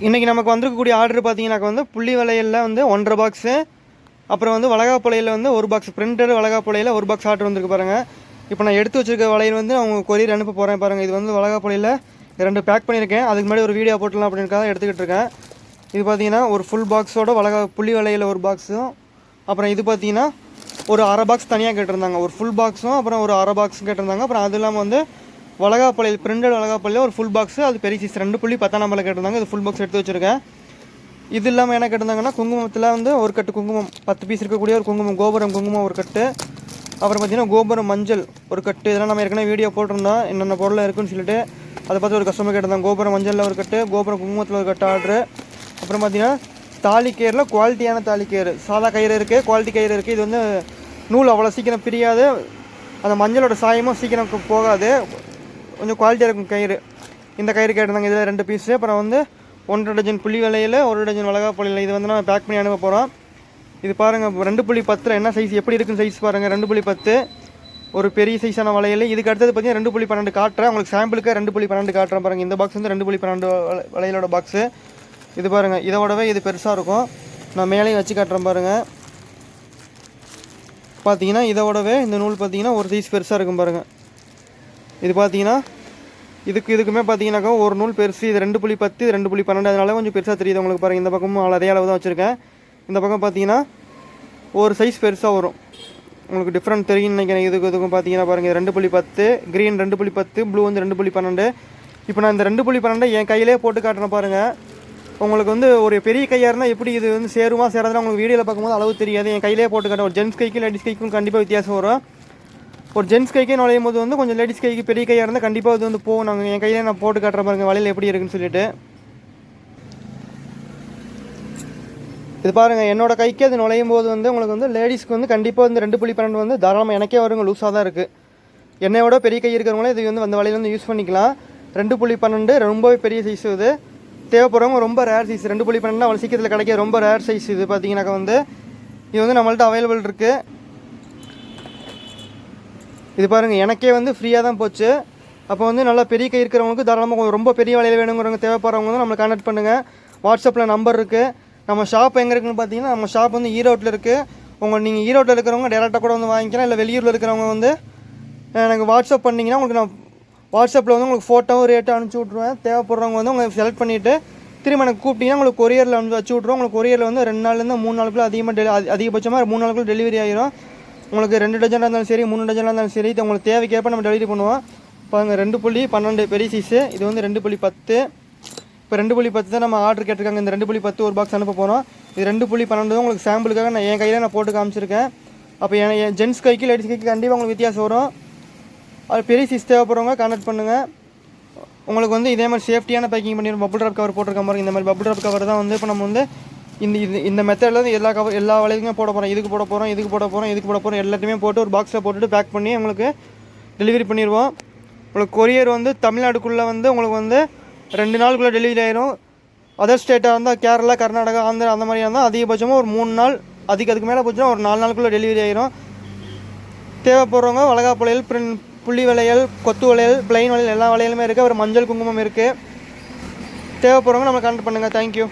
இன்றைக்கி நமக்கு வந்திருக்கக்கூடிய ஆர்டர் பார்த்தீங்கன்னாக்கா வந்து புள்ளி வளையலில் வந்து ஒன்றரை பாக்ஸு அப்புறம் வந்து வளகாப்புலையில் வந்து ஒரு பாக்ஸ் பிரிண்டட் வளகாப்புலையில் ஒரு பாக்ஸ் ஆர்டர் வந்திருக்கு பாருங்கள் இப்போ நான் எடுத்து வச்சிருக்க வளையல் வந்து நான் உங்கள் கொரியர் அனுப்ப போகிறேன் பாருங்கள் இது வந்து வளகாப்புலையில் ரெண்டு பேக் பண்ணியிருக்கேன். அதுக்கு முன்னாடி ஒரு வீடியோ போட்டலாம் அப்படின்றக்காக எடுத்துக்கிட்டு இருக்கேன். இது பார்த்தீங்கன்னா ஒரு ஃபுல் பாக்ஸோட வளகா புள்ளி வலையில் ஒரு பாக்ஸும் அப்புறம் இது பார்த்தீங்கன்னா ஒரு அரை பாக்ஸ் தனியாக கேட்டிருந்தாங்க. ஒரு ஃபுல் பாக்ஸும் அப்புறம் ஒரு அரை பாக்ஸும் கேட்டிருந்தாங்க. அப்புறம் அது இல்லாமல் வந்து வளகாப்பள்ளியில் பிரிண்டட் வளகாப்பள்ளியில் ஒரு ஃபுல் பாக்ஸ் அது பெரிய சீஸ் ரெண்டு புள்ளி பத்தாம் நம்பரில் கேட்டிருந்தாங்க. இது ஃபுல் பாக்ஸ் எடுத்து வச்சுருக்கேன். இது இல்லாமல் என்ன கேட்டிருந்தாங்கன்னா குங்குமத்தில் வந்து ஒரு கட்டு குங்குமம் பத்து பீஸ் இருக்கக்கூடிய ஒரு குங்குமம் கோபுரம் குங்குமம் ஒரு கட்டு. அப்புறம் பார்த்தீங்கன்னா கோபுரம் மஞ்சள் ஒரு கட்டு. இதெல்லாம் நம்ம ஏற்கனவே வீடியோ போட்டிருந்தோம். என்னென்ன பொருள் இருக்குன்னு சொல்லிட்டு அதை பார்த்து ஒரு கஸ்டமர் கேட்டிருந்தாங்க. கோபுரம் மஞ்சளில் ஒரு கட்டு கோபுரம் குங்குமத்தில் ஒரு கட்டு ஆர்டரு அப்புறம் பார்த்தீங்கன்னா தாலி குவாலிட்டியான தாலி சாதா கயிறு இருக்குது குவாலிட்டி கயிறு இருக்குது இது வந்து நூல் அவ்வளோ சீக்கிரம் பிரியாது. அந்த மஞ்சளோட சாயமும் சீக்கிரம் போகாது. கொஞ்சம் குவாலிட்டியாக இருக்கும் கயிறு. இந்த கயிறு கேட்டிருந்தாங்க இதில் ரெண்டு பீஸு அப்புறம் வந்து ஒன்றரை டஜன் புள்ளி விலையில் ஒரு டஜன் மிளகா புள்ளியில் இது வந்து நம்ம பேக் பண்ணி அனுப்ப போகிறோம் இது பாருங்கள் ரெண்டு புள்ளி பத்தில் என்ன சைஸ் எப்படி இருக்குன்னு சைஸ் பாருங்கள் ரெண்டு புள்ளி பத்து. ஒரு பெரிய சைஸான வளையல் இதுக்கு அடுத்தது பார்த்தீங்கன்னா ரெண்டு புள்ளி பன்னெண்டு காட்டுறேன். உங்களுக்கு சாம்பிளுக்கு ரெண்டு புள்ளி பன்னெண்டு காட்டுறேன் பாருங்கள் இந்த பாக்ஸ் வந்து ரெண்டு புள்ளி பன்னெண்டு வள- வளையலோட பாக்ஸு இது பாருங்கள் இதோடவே இது பெருசாக இருக்கும். நான் மேலேயும் வச்சு காட்டுறேன் பாருங்கள் பார்த்தீங்கன்னா இதோடவே இந்த நூல் பார்த்தீங்கன்னா ஒரு சைஸ் பெருசாக இருக்கும் பாருங்கள் இது பார்த்தீங்கன்னா இதுக்கு இதுக்குமே பார்த்தீங்கன்னாக்கா ஒரு நூல் பெருசு இது ரெண்டு புள்ளி பத்து இது ரெண்டு புள்ளி பன்னெண்டு அதனால கொஞ்சம் பெருசாக தெரியுது உங்களுக்கு பாருங்கள் இந்த பக்கமும் அதே அளவு தான் வச்சுருக்கேன். இந்த பக்கம் பார்த்தீங்கன்னா ஒரு சைஸ் பெருசாக வரும். உங்களுக்கு டிஃப்ரெண்ட் தெரியும்னு நினைக்கிறேன். இதுக்கு இதுக்கும் பார்த்தீங்கன்னா பாருங்கள் ரெண்டு புள்ளி பத்து க்ரீன் ரெண்டு புள்ளி பத்து ப்ளூ வந்து ரெண்டு புள்ளி பன்னெண்டு. இப்போ நான் இந்த ரெண்டு புள்ளி பன்னெண்டு என் கையிலே போட்டு காட்டுறேன் பாருங்கள் உங்களுக்கு வந்து ஒரு பெரிய கையாக இருந்தால் எப்படி இது வந்து சேருமா சேராதுன்னு உங்களுக்கு வீடியோவில் பார்க்கும்போது அளவு தெரியாது. என் கையிலே போட்டு காட்டுறேன். ஒரு ஜென்ஸ் கைக்கும் லேடிஸ் கைக்கும் கண்டிப்பாக வித்தியாசம் வரும். ஒரு ஜென்ஸ் கைக்கே நுழையும் போது வந்து கொஞ்சம் லேடிஸ் கைக்கு பெரிய கையாக இருந்தால் கண்டிப்பாக அது வந்து போகும். நாங்கள் என் கையில் நான் போட்டு காட்டுற பாருங்க வலையில் எப்படி இருக்குன்னு சொல்லிட்டு. இது பாருங்கள் என்னோடய கைக்கு அது நுழையும் போது வந்து உங்களுக்கு வந்து லேடிஸ்க்கு வந்து கண்டிப்பாக வந்து ரெண்டு புள்ளி பன்னெண்டு வந்து தாராளமாக எனக்கே வருங்க லூஸாக தான் இருக்குது என்னையோட பெரிய கை இருக்கிறவங்களே இது வந்து அந்த வலையில் வந்து யூஸ் பண்ணிக்கலாம். ரெண்டு புள்ளி பன்னெண்டு ரொம்பவே பெரிய சைஸ் இது. தேவைப்படுறவங்க ரொம்ப ரேர் சைஸ் ரெண்டு புள்ளி பன்னெண்டு அவ்வளோ சீக்கிரத்தில் கிடைக்க ரொம்ப ரேர் சைஸ் இது. பார்த்தீங்கன்னாக்கா வந்து இது வந்து நம்மள்ட்ட அவைலபிள் இருக்குது இது பாருங்கள் எனக்கே வந்து ஃப்ரீயாக தான் போச்சு. அப்போ வந்து நல்லா பெரிய கை இருக்கிறவங்களுக்கு தாராளமாக கொஞ்சம் ரொம்ப பெரிய வலையில் வேணுங்கிறவங்க தேவைப்படுறவங்க வந்து நம்மளை கான்டாக்ட் பண்ணுங்கள் வாட்ஸ்அப்பில் நம்பர் இருக்குது நம்ம ஷாப் எங்கே இருக்குன்னு பார்த்தீங்கன்னா நம்ம ஷாப் வந்து ஈரோட்டில் இருக்குது உங்கள் நீங்கள் ஈரோட்டில் இருக்கிறவங்க டேரெக்டாக கூட வந்து வாங்கிக்கலாம். இல்லை வெளியூரில் இருக்கிறவங்க வந்து எனக்கு வாட்ஸ்அப் பண்ணிங்கன்னா உங்களுக்கு நான் வாட்ஸ்அப்பில் வந்து உங்களுக்கு ஃபோட்டோவும் ரேட்டும் அனுப்பிச்சி விட்ருவேன் தேவைப்படுறவங்க வந்து உங்களுக்கு செலக்ட் பண்ணிவிட்டு திரும்ப எனக்கு கூப்பிட்டீங்கன்னா உங்களுக்கு கொரியரில் அனுப்பி வச்சு விட்ருவோம் உங்களுக்கு கொரியரில் வந்து ரெண்டு நாள்லேருந்து மூணு நாளுக்குள்ளே அதிகமாக டெலி அதிகபட்சமாக மூணு நாளுக்குள்ள டெலிவரி ஆகிடும் உங்களுக்கு ரெண்டு டஜனாக இருந்தாலும் சரி மூணு டஜனாக இருந்தாலும் சரி இது உங்களுக்கு தேவைக்கேற்ப நம்ம டெலிவரி பண்ணுவோம். பாருங்கள் ரெண்டு புள்ளி பன்னெண்டு பெரிய சைஸு இது வந்து ரெண்டு புள்ளி பத்து. இப்போ ரெண்டு புள்ளி பத்து தான் நம்ம ஆர்டர் கேட்டிருக்காங்க. இந்த ரெண்டு புள்ளி பத்து ஒரு பாக்ஸ் அனுப்ப போகிறோம் இது ரெண்டு புள்ளி பன்னெண்டு தான் உங்களுக்கு சாம்பிளுக்காக நான் என் கையில் நான் போட்டு காமிச்சிருக்கேன். அப்போ என் ஜென்ஸ் கைக்கு லேடிஸ் கைக்கு கண்டிப்பாக உங்களுக்கு வித்தியாசம் வரும். அது பெரிய சைஸ் தேவைப்படுறவங்க கான்டாக்ட் பண்ணுங்கள் உங்களுக்கு வந்து இதே மாதிரி சேஃப்டியான பேக்கிங் பண்ணி பபுள் ட்ராப் கவர் போட்டிருக்க மாதிரி இந்த மாதிரி பபுள் ட்ராப் கவர் தான் வந்து இப்போ நம்ம வந்து இந்த இது இந்த மெத்தடில் வந்து எல்லா கவர் எல்லா வளையலுமே போட போகிறோம் இதுக்கு போட போகிறோம் இதுக்கு போட போகிறோம் இதுக்கு போட போகிறோம் எல்லாத்தையுமே போட்டு ஒரு பாக்ஸில் போட்டுட்டு பேக் பண்ணி உங்களுக்கு டெலிவரி பண்ணிடுவோம். உங்களுக்கு கொரியர் வந்து தமிழ்நாடுக்குள்ளே வந்து உங்களுக்கு வந்து ரெண்டு நாளுக்குள்ளே டெலிவரி ஆயிரும். அதர் ஸ்டேட்டாக இருந்தால் கேரளா கர்நாடகா ஆந்திரா அந்த மாதிரியா இருந்தால் அதிகபட்சமாக ஒரு மூணு நாள் அதுக்கு அதுக்கு மேலே போச்சுன்னா ஒரு நாலு நாளுக்குள்ளே டெலிவரி ஆயிரும். தேவைப்படுறவங்க வளகா புலையல் பிரின் புள்ளி வளையல் கொத்து வளையல் பிளைன் வளையல் எல்லா வளையலுமே இருக்குது ஒரு மஞ்சள் குங்குமம் இருக்குது தேவைப்படுறவங்க நம்ம கான்டாக்ட் பண்ணுங்கள் தேங்க்யூ